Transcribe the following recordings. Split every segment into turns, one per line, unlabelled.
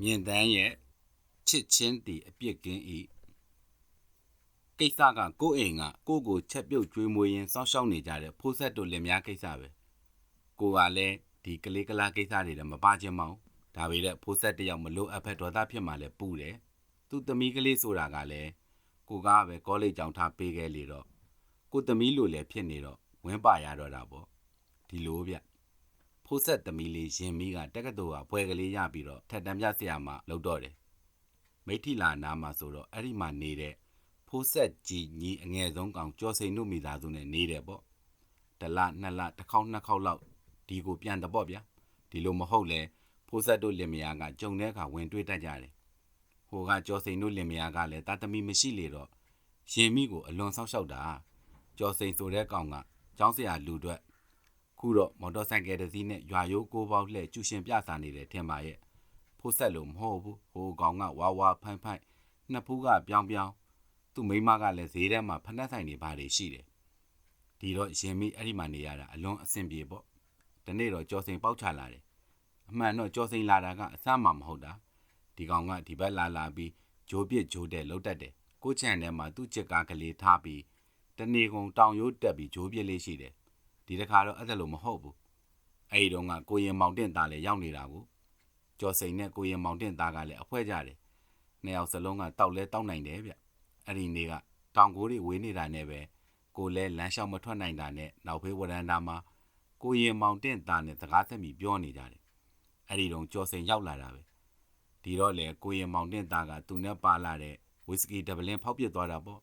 မြင့်တန်းရဲ့ချစ်ချင်းတီအပြစ်ကင်းဤကိစ္စကကိုယ့်အိမ်ကကိုယ့်ကိုချက်ပြုတ်ကျွေးမွေးရင်းစောင့်ရှောက်နေကြတဲ့ဖိုးဆက်တို့လင်မယားကိစ္စပဲကိုကလည်းဒီကလေးကလားကိစ္စတွေတော့မပါချင်းမအောင်ဒါပေမဲ့ဖိုးဆက်တယောက်မလို့အဖက်ဒေါသဖြစ်မှလည်းပူတယ်သူ့သမီးကလေးဆိုတာကလည်းကိုကပဲကောလိပ်ကျောင်းထားပေးခဲ့လေတော့ကိုသမီးလိုလည်းဖြစ်နေတော့ဝင်းပါရတော့တာပေါ့ဒီလိုဗျ ဖိုးဆက်သမီးလေးရင်မီးကတက္ကသိုလ်ကဘွယ်ကလေးရပြီးတော့ထက်တံပြဆရာမလုပ်တော့တယ်မိထီလာနာမှာဆိုတော့အဲ့ဒီမှာနေတဲ့ဖိုးဆက်ကြီးညီအငယ်ဆုံးကောင်ကျော်စိန်တို့မိသားစုနဲ့နေတယ်ပေါ့တလနှစ်လတစ်ခေါက်နှစ်ခေါက်လောက်ဒီကိုပြန်တပေါ့ဗျာဒီလိုမဟုတ်လဲဖိုးဆက်တို့လင်မယားကကြုံတဲ့အခါဝင်တွေ့တတ်ကြတယ်ဟိုကကျော်စိန်တို့လင်မယားကလည်းတာသမီမရှိလေတော့ရင်မိကိုအလွန်ဆောက်ရှောက်တာကျော်စိန်ဆိုတဲ့ကောင်ကကျောင်းဆရာလူအတွက် ခုတော့မော်တော်ဆိုင်ကယ်တစ်စီးနဲ့ရွာရိုးကိုပေါက်လှဲ့ကျူရှင်ပြစာနေတယ်ထင်ပါရဲ့ဖိုးဆက်လို့မဟုတ်ဘူးဟိုကောင်ကဝါဝါဖိုင်ဖိုင်နှစ်ဖူးကပြောင်းပြောင်းသူ့မိန်းမကလည်းဈေးထဲမှာဖက်နှက်ဆိုင်နေပါလေရှိတယ်ဒီတော့ရင်မိအဲ့ဒီမှာနေရတာအလွန်အဆင်ပြေပေါ့ဒီနေ့တော့ကြော်စိန်ပေါက်ချလာတယ်အမှန်တော့ကြော်စိန်လာတာကအဆမ်းမှမဟုတ်တာဒီကောင်ကဒီဘက်လာလာပြီးဂျိုးပြစ်ဂျိုးတဲ့လှုပ်တတ်တယ်ကိုချန်ထဲမှာသူ့ချစ်ကားကလေးထားပြီးတနေကုန်တောင်ရိုးတက်ပြီးဂျိုးပြစ်လေးရှိတယ် ဒီတစ်ခါတော့အဲ့ဒါလို့မဟုတ်ဘူးအဲ့ဒီတော့ကကိုရင်မောင်တင်သားလည်းရောက်နေတာကိုကျော်စိန်နဲ့ကိုရင်မောင်တင်သားကလည်းအဖွဲကြတယ်နှစ်ယောက်စလုံးကတောက်လဲတောက်နိုင်တယ်ဗျအဲ့ဒီနေ့ကတောင်ကိုးတွေဝေးနေတာနဲ့ပဲကိုလဲလမ်းလျှောက်မထွက်နိုင်တာနဲ့နောက်ဖေးဝရန်တာမှာကိုရင်မောင်တင်သားနဲ့စကားဆက်ပြီးပြောနေကြတယ်အဲ့ဒီတော့ကျော်စိန်ရောက်လာတာပဲဒီတော့လေကိုရင်မောင်တင်သားကသူနဲ့ပါလာတဲ့ဝီစကီဒဗလင်ဖောက်ပစ်သွားတာပေါ့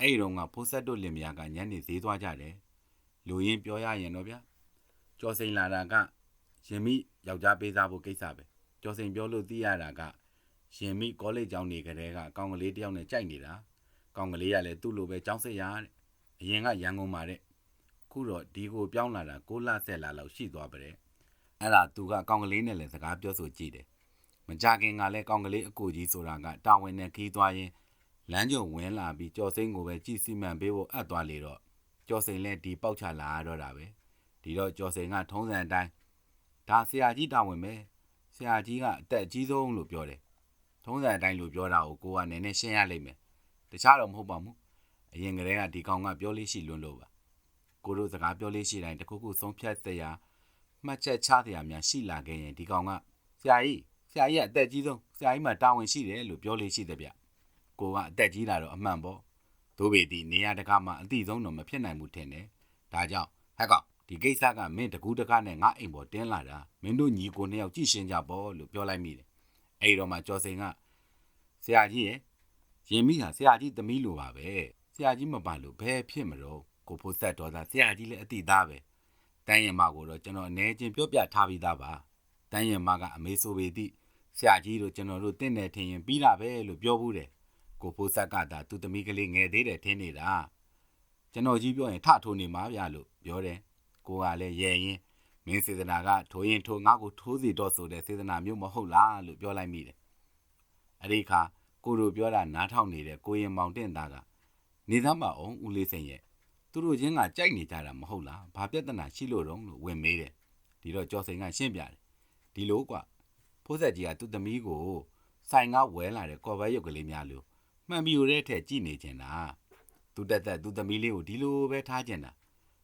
အဲ့ဒီတော့ကဖိုးဆက်တို့လင်မယားကညနေဈေးသွားကြတယ် လူရင်းပြောရရင်တော့ဗျကျော်စိန်လာတာကရင်မိယောက်ျားပေးစားဖို့ကိစ္စပဲကျော်စိန်ပြောလို့သိရတာကရင်မိကောလိပ်ကျောင်းနေကြတဲ့ကကောင်ကလေးတယောက်နဲ့ကြိုက်နေတာကောင်ကလေးကလည်းသူ့လိုပဲကျောင်းစစ်ရတဲ့အရင်ကရန်ကုန်မှာတဲ့ခုတော့ဒီကိုပြောင်းလာတာ6လဆက်လာလောက်ရှိသွားပါတဲ့အဲ့ဒါသူကကောင်ကလေးနဲ့လည်းစကားပြောဆိုကြည့်တယ်မကြခင်ကလည်းကောင်ကလေးအကိုကြီးဆိုတာကတာဝန်နဲ့ခီးသွားရင်လမ်းကြုံဝင်လာပြီးကြော်စိန်ကိုပဲကြည်စီမံပေးဖို့အပ်သွားလေတော့ ကျော်စိန်လည်းဒီပေါက်ချလာရတော့တာပဲဒီတော့ကျော်စိန်ကထုံးစံအတိုင်းဒါဆရာကြီးတာဝန်ပဲဆရာကြီးကအသက်အကြီးဆုံးလို့ပြောတယ်ထုံးစံအတိုင်းလို့ပြောတာကိုကိုကနည်းနည်းရှင်းရလိမ့်မယ်တခြားတော့မဟုတ်ပါဘူးအရင်ကတည်းကဒီကောင်ကပြောလေးရှိလွန်းလို့ပါကိုတို့စကားပြောလေးရှိတိုင်းတခုခုဆုံးဖြတ်စရာမှတ်ချက်ချစရာများရှိလာခဲ့ရင်ဒီကောင်ကဆရာကြီးဆရာကြီးကအသက်ကြီးဆုံးဆရာကြီးမှတာဝန်ရှိတယ်လို့ပြောလေးရှိတယ်ဗျကိုကအသက်ကြီးလာတော့အမှန်ပေါ့ ဒို့ပေသည်နေရာတကာမှအတိဆုံးတော့မဖြစ်နိုင်ဘူးထင်တယ်။ဒါကြောင့်ဟဲ့ကောင်ဒီကိစ္စကမင်းတကူးတကားနဲ့ငါအိမ်ပေါ်တင်းလာတာမင်းတို့ညီကိုနှစ်ယောက်ကြည့်ရှင်းကြပေါ့လို့ပြောလိုက်မိတယ်။အဲ့တော့မှကျော်စိန်ကဆရာကြီးရဲ့ရင်မိဟာဆရာကြီးသမီးလိုပါပဲ။ဆရာကြီးမပါလို့ဘယ်ဖြစ်မလို့ကိုဖို့ဆက်တော်သားဆရာကြီးလည်းအတိသားပဲ။တန်းရင်မကိုတော့ကျွန်တော်အနေချင်းပြောပြထားပြီးသားပါ။တန်းရင်မကအမေဆိုပေသည့်ဆရာကြီးတို့ကျွန်တော်တို့တင့်တယ်ထင်ရင်ပြီးတာပဲလို့ပြောဘူးတယ် ကိုဖိုးဆက်ကသာသူ့သမီးကလေးငယ်သေးတယ်ထင်နေတာကျွန်တော်ကြီးပြောရင်ထထိုးနေမှာဗျလို့ပြောတယ်ကိုကလည်းရဲရင်မင်းစေတနာကထိုးရင်ထိုးငါ့ကိုထိုးစီတော့ဆိုတဲ့စေတနာမျိုးမဟုတ်လားလို့ပြောလိုက်မိတယ်အဲ့ဒီခါကိုတို့ပြောတာနားထောင်နေတဲ့ကိုရင်မောင်တင်သားကနေသမ်းပါအောင်ဦးလေးစိန်ရဲ့သူတို့ချင်းကကြိုက်နေကြတာမဟုတ်လားဘာပြဿနာရှိလို့တော့လို့ဝင်မေးတယ်ဒီတော့ကျော်စိန်ကရှင်းပြတယ်ဒီလိုကွဖိုးဆက်ကြီးကသူ့သမီးကိုဆိုင်ကဝဲလာတဲ့ကော်ဘဲရုပ်ကလေးများလို့ မှန်ပြီတဲ့ထက်ကြည်နေချင်တာသူတက်တက်သူသမီးလေးကိုဒီလိုပဲထားချင်တာ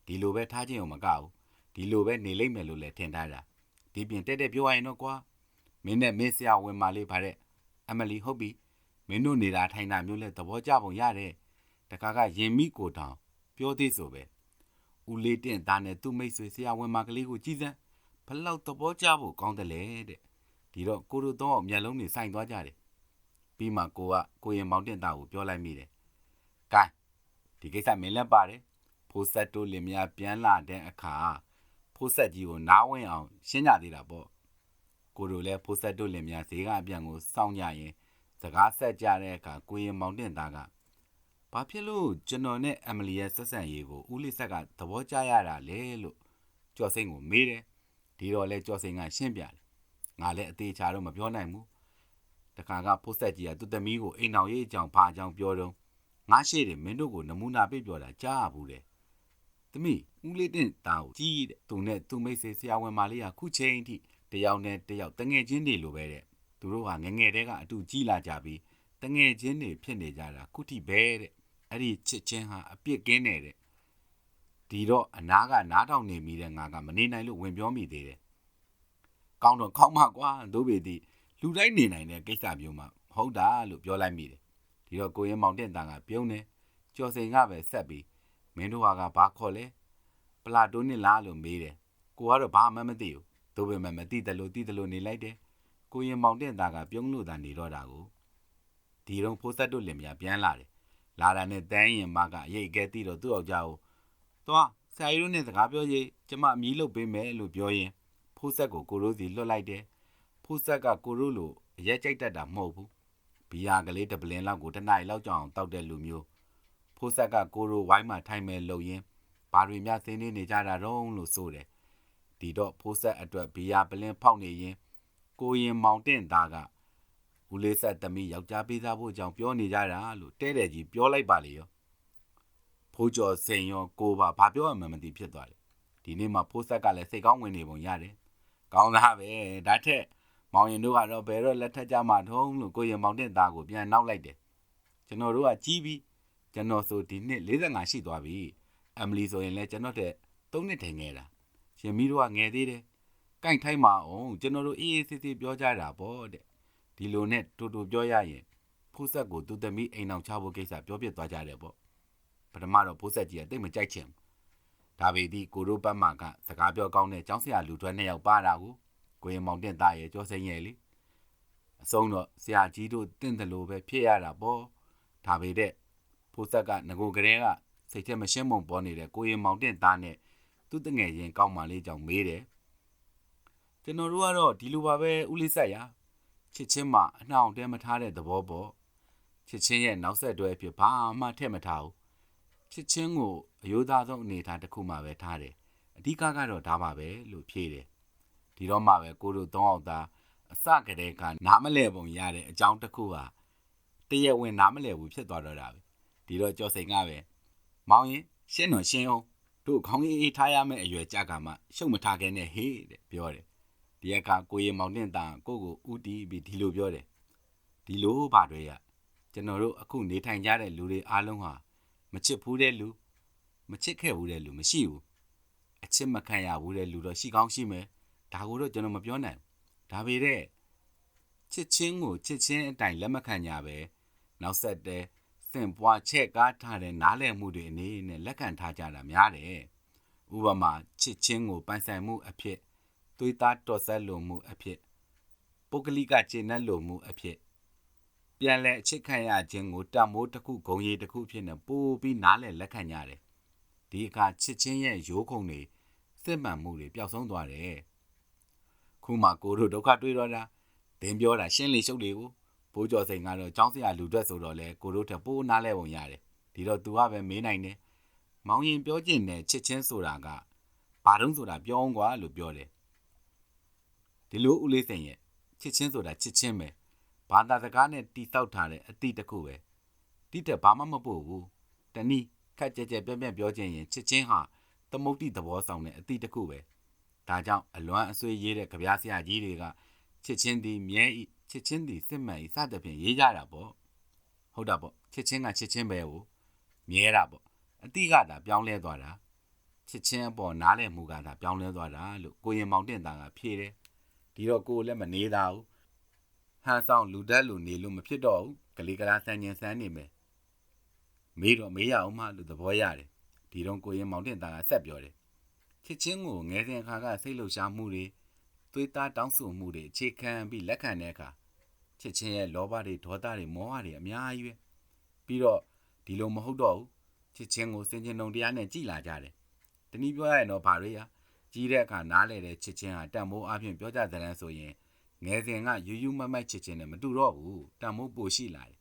ဒီလိုပဲထားချင်အောင်မကဘူးဒီလိုပဲနေလိမ့်မယ်လို့လည်းထင်ထားတာဒီပြင်တက်တက်ပြောရရင်တော့ကွာမင်းနဲ့မင်းဆရာဝင်မာလေးပါတဲ့အမလီဟုတ်ပြီမင်းတို့နေတာထိုင်တာမျိုးလဲသဘောကျပုံရတယ်တခါကရင်မိကိုတောင်ပြောသေးဆိုပဲဦးလေးတင့်သားနဲ့သူ့မိတ်ဆွေဆရာဝင်မာကလေးကိုကြည်စမ်းဘလောက်သဘောကျဖို့ကောင်းတယ်လေတဲ့ဒီတော့ကိုတို့တော့မျက်လုံးတွေစိုင်သွားကြတယ် ပြီးမှကိုကကိုရင်မောင်တင်သားကိုပြောလိုက်မိတယ်။ကဲဒီကိစ္စမင်းလည်းပါတယ်။ဖိုးဆက်တို့လင်မယားပြန်လာတဲ့အခါဖိုးဆက်ကြီးကိုနားဝင်အောင်ရှင်းကြသေးတာပေါ့။ကိုတို့လည်းဖိုးဆက်တို့လင်မယားဈေးကအပြန်ကိုစောင့်ကြရင်စကားဆက်ကြတဲ့အခါကိုရင်မောင်တင်သားကဘာဖြစ်လို့ကျွန်တော်နဲ့အမလီရဲ့ဆက်ဆံရေးကိုဦးလေးဆက်ကသဘောကျရတာလဲလို့ကျော်စိန်ကိုမေးတယ်။ဒီတော့လဲကျော်စိန်ကရှင်းပြတယ်။ငါလည်းအသေးချာတော့မပြောနိုင်ဘူးတ ခါကဖိုးဆက်ကြီးကသူ့သမီးကိုအိမ်အောင်ရေးအကြောင်းဘာအကြောင်းပြောတော့ငါရှိတယ်မင်းတို့ကိုနမူနာပြပြောတာကြားဘူးတဲ့သမီးဦးလေးတင်တာကိုကြီးတဲ့သူနဲ့သူမိတ်ဆွေဆရာဝန်မလေးကခုချိန်ထိတယောက်နဲ့တယောက်တငယ်ချင်းတွေလိုပဲတဲ့သူတို့ဟာငယ်ငယ်တည်းကအတူကြီးလာကြပြီးတငယ်ချင်းတွေဖြစ်နေကြတာခုထိပဲတဲ့အဲ့ဒီချစ်ချင်းဟာအပြစ်ကင်းနေတဲ့ဒီတော့အနာကနားထောင်နေမိတဲ့ငါကမနေနိုင်လို့ဝင်ပြောမိသေးတယ်ကောင်းတော့ကောင်းမှကွာတို့ပေသည် လူတိုင်းနေနိုင်တဲ့ကိစ္စမျိုးမှာဟုတ်တာလို့ပြောလိုက်မိတယ်ဒီတော့ကိုရင်မောင်တင်တန်ကပြုံးတယ်ကျော်စိန်ကပဲဆက်ပြီးမင်းတို့ကဘာခေါ်လဲပလာတိုနစ်လားလို့မေးတယ်ကိုကတော့ဘာမှမသိဘူးတို့ပေမဲ့မသိတယ်လို့သိတယ်လို့နေလိုက်တယ်ကိုရင်မောင်တင်သားကပြုံးလို့သာနေတော့တာကိုဒီတော့ဖိုးဆက်တို့လင်မယားပြန်လာတယ်လာတာနဲ့တန်းရင်မကအရေးအကဲသိတော့သူ့ယောက်ျားကိုသွားဆရာကြီးတို့နဲ့စကားပြောရေးကျမအမီးလုပ်ပေးမယ်လို့ပြောရင်ဖိုးဆက်ကိုကိုရိုးစီလွတ်လိုက်တယ် ဖိုးဆက်ကကိုရိုးလိုအရက်ကြိုက်တတ်တာမဟုတ်ဘူးဘီယာကလေးတပလင်းလောက်ကိုတစ်နိုင်လောက်ကြောင်တောက်တဲ့လူမျိုးဖိုးဆက်ကကိုရိုးဝိုင်းမှာထိုင်မဲ့လုံရင်ဘာတွေများသင်းနေနေကြတာတော့လို့ဆိုတယ်ဒီတော့ဖိုးဆက်အတွက်ဘီယာပလင်းဖောက်နေရင်ကိုရင်မောင်တင်သားကဦးလေးဆက်သမီးယောက်ျားပေးစားဖို့ကြောင့်ပြောနေကြတာလို့တဲတယ်ကြီးပြောလိုက်ပါလေရောဖိုးကျော်စိန်ရောကိုပါဘာပြောရမှန်းမသိဖြစ်သွားတယ်ဒီနေ့မှဖိုးဆက်ကလည်းစိတ်ကောင်းဝင်နေပုံရတယ်ကောင်းသားပဲဒါထက် မောင်ရင်တို့ကတော့ဘယ်တော့လက်ထက်ကြမှာထုံးလို့ကိုရင်မောင်တင်သားကိုပြန်နောက်လိုက်တယ်ကျွန်တော်တို့ကကြီးပြီးကျွန်တော်ဆိုဒီနှစ်45ရှိသွားပြီအမ်မလီဆိုရင်လည်းကျွန်တော်တဲ့3နှစ်ထင်ခဲ့တာရှင်မီတို့ကငယ်သေးတယ်ကန့်ထိုင်းမအောင်ကျွန်တော်တို့အေးအေးဆေးဆေးပြောကြတာပေါ့တဲ့ဒီလိုနဲ့တူတူပြောရရင်ဖိုးဆက်ကိုသူသမီးအိမ်အောင်ချဖို့ကိစ္စပြောပြသွားကြတယ်ပေါ့ပထမတော့ဖိုးဆက်ကြီးကတိတ်မကြိုက်ချင်ဒါပေသည်ကိုရိုးပတ်မှာကစကားပြောကောင်းတဲ့ကျောင်းဆရာလူထွက်နှစ်ယောက်ပါတာကို ကိုရင်မောင်တင်သားရဲ့ကြောစိမ့်ရဲ့လေအဆုံးတော့ဆရာကြီးတို့တင့်တယ်လို့ပဲဖြစ်ရတာပေါ့ဒါပေတဲ့ဖိုးဆက်ကငကိုကလေးကစိတ်ထဲမရှင်းမုံပေါ်နေတဲ့ကိုရင်မောင်တင်သားနဲ့သူ့တငယ်ရင်ကောင်းမှလေးကြောင့်မေးတယ်ကျွန်တော်တို့ကတော့ဒီလိုပါပဲဦးလေးဆက်ရချစ်ချင်းမှအနှောင်တဲမထားတဲ့သဘောပေါ့ချစ်ချင်းရဲ့နောက်ဆက်တွဲဖြစ်ဘာမှထည့်မထားဘူးချစ်ချင်းကိုအယိုးသားဆုံးအနေထားတစ်ခုမှပဲထားတယ်အဓိကကတော့ဒါပါပဲလို့ဖြေတယ် ဒီတော့မှပဲကိုတို့သုံးအောင်သားအစကတည်းကနားမလဲပုံရတဲ့အကြောင်းတစ်ခုဟာတရက်ဝင်နားမလဲဘူးဖြစ်သွားတော့တာပဲဒီတော့ကြော်စိန်ကပဲမောင်ရင်ရှင်းတော့ရှင်းအောင်တို့ခေါင်းအေးထားရမယ့်အရွယ်ကြကမှရှုံမထားခဲ့နဲ့ဟေးတဲ့ပြောတယ်ဒီအခါကိုရီမောင်တင်တန်ကိုကိုဥတီးပြီးဒီလိုပြောတယ်ဒီလိုပါတွေရကျွန်တော်တို့အခုနေထိုင်ကြတဲ့လူတွေအားလုံးဟာမချစ်ဘူးတဲ့လူမချစ်ခဲ့ဘူးတဲ့လူမရှိဘူးအချစ်မခံရဘူးတဲ့လူတော့ရှိကောင်းရှိမယ် ဒါကိုတော့ကျွန်တော်မပြောနိုင်ဒါပေတဲ့ချစ်ချင်းကိုချစ်ချင်းအတိုင်းလက်မခံကြပဲနောက်ဆက်တဲ့စင်ပွားချက်ကားထားတဲ့နားလည်မှုတွေအနေနဲ့လက်ခံထားကြတာများတယ်ဥပမာချစ်ချင်းကိုပိုင်ဆိုင်မှုအဖြစ်သွေးသားတော်ဆက်လိုမှုအဖြစ်ပုဂ္ဂလိကကျင့်တဲ့လိုမှုအဖြစ်ပြန်လဲအချစ်ခံရခြင်းကိုတမိုးတစ်ခုဂုံရည်တစ်ခုဖြစ်နေပို့ပြီးနားလဲလက်ခံကြတယ်ဒီအခါချစ်ချင်းရဲ့ရိုးခုံတွေစစ်မှန်မှုတွေပျောက်ဆုံးသွားတယ် ခုမှကိုတို့ဒုက္ခတွေ့တော့တာဒင်းပြောတာရှင်းလေရှုပ်လေကိုဘိုးကျော်စိန်ကတော့ចောင်းစရာလူထွက်ဆိုတော့လေကိုတို့ထပိုးနားလဲပုံရတယ်ဒီတော့ तू ကပဲမေးနိုင်တယ်မောင်ရင်ပြောကျင်တဲ့ချစ်ချင်းဆိုတာကဘာတုံးဆိုတာပြောအောင်ကွာလို့ပြောတယ်ဒီလိုဦးလေးစိန်ရဲ့ချစ်ချင်းဆိုတာချစ်ချင်းပဲဘာသာစကားနဲ့တိဆောက်ထားတဲ့အတိတစ်ခုပဲတိတက်ဘာမှမပို့ဘူးတနည်းခက်ကြဲကြဲပြက်ပြက်ပြောခြင်းရင်ချစ်ချင်းဟာသမုတ်တိသဘောဆောင်တဲ့အတိတစ်ခုပဲ ဒါကြောင့်အလွမ်းအဆွေးရေးတဲ့ကြပြားဆရာကြီးတွေကချစ်ချင်းသည်မြဲဤချစ်ချင်းသည်စစ်မှန်ဤစသဖြင့်ရေးကြတာပေါ့ဟုတ်တာပေါ့ချစ်ချင်းကချစ်ချင်းပဲကိုမြဲတာပေါ့အတိကသာပြောင်းလဲသွားတာချစ်ချင်းအပေါ်နားလည်မှုကသာပြောင်းလဲသွားတာလို့ကိုရင်မောင်တင်တာကဖြေတယ်ဒီတော့ကိုလည်းမနေတာဘူးဟန်ဆောင်လူတက်လူနေလို့မဖြစ်တော့ဘူးကလေးကလားဆန်းကျင်ဆန်းနေမယ်မေးတော့မေးရအောင်မလို့သဘောရတယ်ဒီတော့ကိုရင်မောင်တင်တာကဆက်ပြောတယ် ချစ်ချင်းကိုငယ်စဉ်အခါကစိတ်လှုပ်ရှားမှုတွေသွေးသားတောင်းဆိုမှုတွေအခြေခံပြီးလက်ခံတဲ့အခါချစ်ချင်းရဲ့လောဘတွေဒေါသတွေမောဟတွေအများကြီးပဲပြီးတော့ဒီလိုမဟုတ်တော့ဘူးချစ်ချင်းကိုစင်ကျင်တုံတရားနဲ့ကြည်လာကြတယ်တနည်းပြောရရင်တော့ဘာတွေရကြီးတဲ့အခါနားလေတဲ့ချစ်ချင်းဟာတန်မိုးအပြင်ပြောကြတဲ့လမ်းဆိုရင်ငယ်စဉ်ကယူယူမမတ်ချစ်ချင်းနဲ့မတူတော့ဘူးတန်မိုးပိုရှိလာတယ်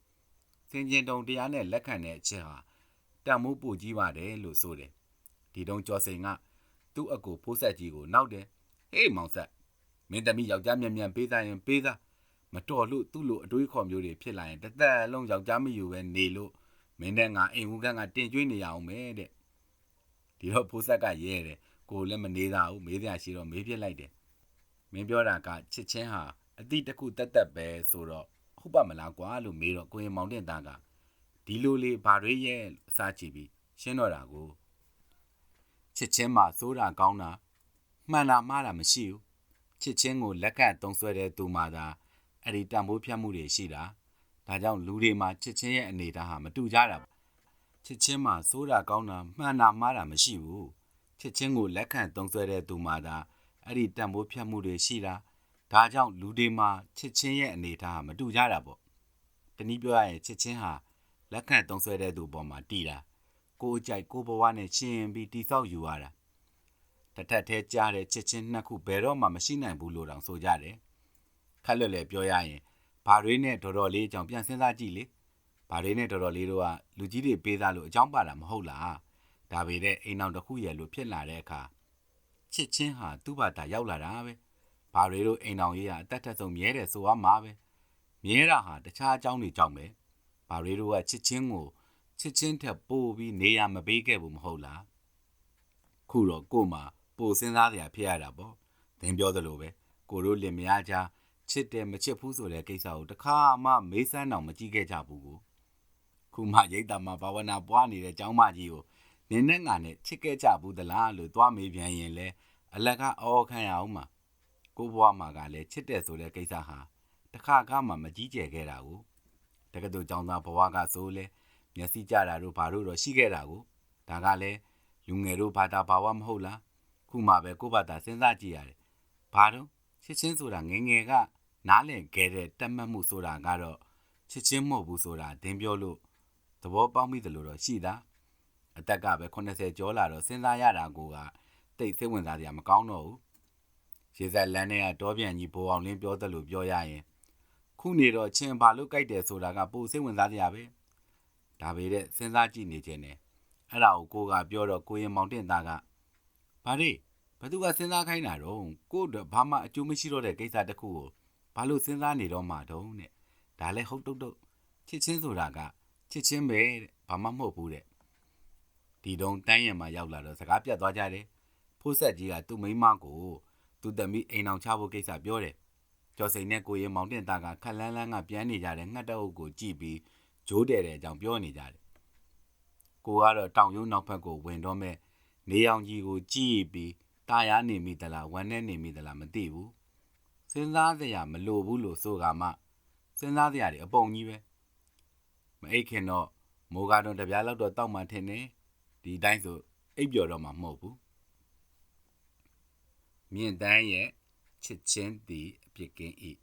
စင်ကျင်တုံတရားနဲ့လက်ခံတဲ့အချက်ဟာတန်မိုးပိုကြီးပါတယ်လို့ဆိုတယ်ဒီတုံးကျော်စိန်က သူ့အကူဖိုးဆက်ကြီးကိုနောက်တယ်ဟေးမောင်ဆက်မင်းသမီးယောက်ျားမြန်မြန်ပေးသားရင်ပေးသားမတော်လို့သူ့လိုအတွေးခေါ်မျိုးတွေဖြစ်လာရင်တသက်လုံးယောက်ျားမယူပဲနေလို့မင်းနဲ့ငါအိမ်ဦးကန်းကတင်ကျွေးနေရအောင်ပဲတဲ့ဒီတော့ဖိုးဆက်ကရဲတယ်ကိုလည်းမနေတာဘူးမေးစရာရှိတော့မေးပြစ်လိုက်တယ်မင်းပြောတာကချစ်ချင်းဟာအတိတစ်ခုတက်တက်ပဲဆိုတော့ဟုတ်ပါမလားကွာလို့မေးတော့ကိုရင်မောင်တင်သားကဒီလိုလေးဘာတွေရဲ့အစားကြည့်ပြီးရှင်းတော့တာကို ချစ်ချင်းမှာစိုးတာကောင်းတာမှန်တာမှားတာမရှိဘူးချစ်ချင်းကိုလက်ခံသုံးဆွဲတဲ့သူမှသာအဲ့ဒီတန်ဖိုးဖြတ်မှုတွေရှိတာဒါကြောင့်လူတွေမှာချစ်ချင်းရဲ့အနေအထားဟာမတူကြတာပါချစ်ချင်းမှာစိုးတာကောင်းတာမှန်တာမှားတာမရှိဘူးချစ်ချင်းကိုလက်ခံသုံးဆွဲတဲ့သူမှသာအဲ့ဒီတန်ဖိုးဖြတ်မှုတွေရှိတာဒါကြောင့်လူတွေမှာချစ်ချင်းရဲ့အနေအထားဟာမတူကြတာပေါ့တနည်းပြောရရင်ချစ်ချင်းဟာလက်ခံသုံးဆွဲတဲ့သူပေါ်မှာတည်တာ ကိုယ်အကြိုက်ကိုယ်ဘဝနဲ့ရှင်းရင်ပြီးတိဆောက်ယူရတာတစ်ထက်သေးကြားတဲ့ချစ်ချင်းနှစ်ခုဘယ်တော့မှမရှိနိုင်ဘူးလို့တောင်ဆိုကြတယ်ခက်လွယ်လွယ်ပြောရရင်ဘာတွေနဲ့တော်တော်လေးအကြောင်းပြန်စဉ်းစားကြည့်လေဘာတွေနဲ့တော်တော်လေးတို့ကလူကြီးတွေပေးသားလို့အကြောင်းပါတာမဟုတ်လားဒါပေမဲ့အိမ်အောင်တစ်ခုရဲ့လို့ဖြစ်လာတဲ့အခါချစ်ချင်းဟာသူ့ဘာသာရောက်လာတာပဲဘာတွေတို့အိမ်အောင်ရေးရအသက်ထက်ဆုံးမြဲတယ်ဆိုရမှာပဲမြဲတာဟာတခြားအကြောင်းတွေကြောင့်ပဲဘာတွေတို့ကချစ်ချင်းကို ချစ်ချင်းထက်ပိုပြီးနေရမပေးခဲ့ဘူးမဟုတ်လားခုတော့ကို့မှာပိုစဉ်းစားစရာဖြစ်ရတာပေါ့သင်ပြောသလိုပဲကိုတို့လင်မယားကြားချစ်တယ်မချစ်ဘူးဆိုတဲ့ကိစ္စကိုတခါမှမေးစမ်းတော့မကြည့်ခဲ့ကြဘူးကိုခုမှရိတ်တာမှာဘာဝနာပွားနေတဲ့ကျောင်းမကြီးကိုနင်းနဲ့ငါနဲ့ချစ်ခဲ့ကြဘူးသလားလို့သွားမေးပြန်ရင်လဲအလကအော်ခံရအောင်မှာကိုဘွားမှာကလည်းချစ်တယ်ဆိုတဲ့ကိစ္စဟာတခါကမှမကြီးကျယ်ခဲ့တာကိုတကယ်တော့ကျောင်းသားဘဝကဆိုလဲ မျက်စိကြတာတို့ဘာတို့တော့ရှိခဲ့တာကိုဒါကလည်းလူငယ်တို့ဘာသာဘာဝမဟုတ်လားခုမှပဲကိုယ့်ဘာသာစဉ်းစားကြည့်ရတယ်ဘာတော့ချစ်ချင်းဆိုတာငငယ်ကနားလည်ခဲ့တဲ့တက်မှတ်မှုဆိုတာကတော့ချစ်ချင်းမဟုတ်ဘူးဆိုတာသင်ပြောလို့သဘောပေါက်မိတယ်လို့တော့ရှိတာအသက်ကပဲ80ကျော်လာတော့စဉ်းစားရတာကိုကတိတ်စိတ်ဝင်စားစရာမကောင်းတော့ဘူးရေစက်လန်းထဲကတောပြန်ကြီးဘိုးအောင်လင်းပြောတယ်လို့ပြောရရင်ခုနေတော့ချင်းဘာလို့ကြိုက်တယ်ဆိုတာကပိုစိတ်ဝင်စားစရာပဲ ဒါပေမဲ့စဉ်းစားကြည့်နေခြင်းနဲ့အဲ့ဒါကိုကိုကပြောတော့ကိုရင်မောင်တင်သားကဘာလို့ဘသူကစဉ်းစားခိုင်းတာတော့ကို့အတွက်ဘာမှအကျိုးမရှိတော့တဲ့ကိစ္စတစ်ခုကိုဘာလို့စဉ်းစားနေတော့မှတုံးတဲ့ဒါလည်းဟုတ်တုတ်တုတ်ချစ်ချင်းဆိုတာကချစ်ချင်းပဲတဲ့ဘာမှမဟုတ်ဘူးတဲ့ဒီတုံးတန်းရံမှာရောက်လာတော့စကားပြတ်သွားကြတယ်ဖိုးဆက်ကြီးကသူ့မိန်းမကိုသူ့သမီးအိမ်အောင်ချဖို့ကိစ္စပြောတယ်ကျော်စိန်နဲ့ကိုရင်မောင်တင်သားကခက်လန်းလန်းကပြန်နေကြတဲ့ငှက်တအုပ်ကိုကြည့်ပြီး ဂျိုးတယ်တဲ့အကြောင်းပြောနေကြတယ်ကိုကတော့တောင်ရုံးနောက်ဘက်ကိုဝင်တော့မဲ့နေအောင်ကြီးကိုကြည့်ပြီးတာယာနေမိသလားဝမ်းနဲ့နေမိသလားမသိဘူးစဉ်းစားစရာမလိုဘူးလို့ဆိုကမှစဉ်းစားစရာတွေအပုံကြီးပဲမအိတ်ခင်တော့မိုးကတော့တပြားလောက်တော့တောက်မှထင်တယ်ဒီတိုင်းဆိုအိပ်ပျော်တော့မှမဟုတ်ဘူးမြင့်တန်းရဲ့ချစ်ချင်းသည်အပြစ်ကင်း၏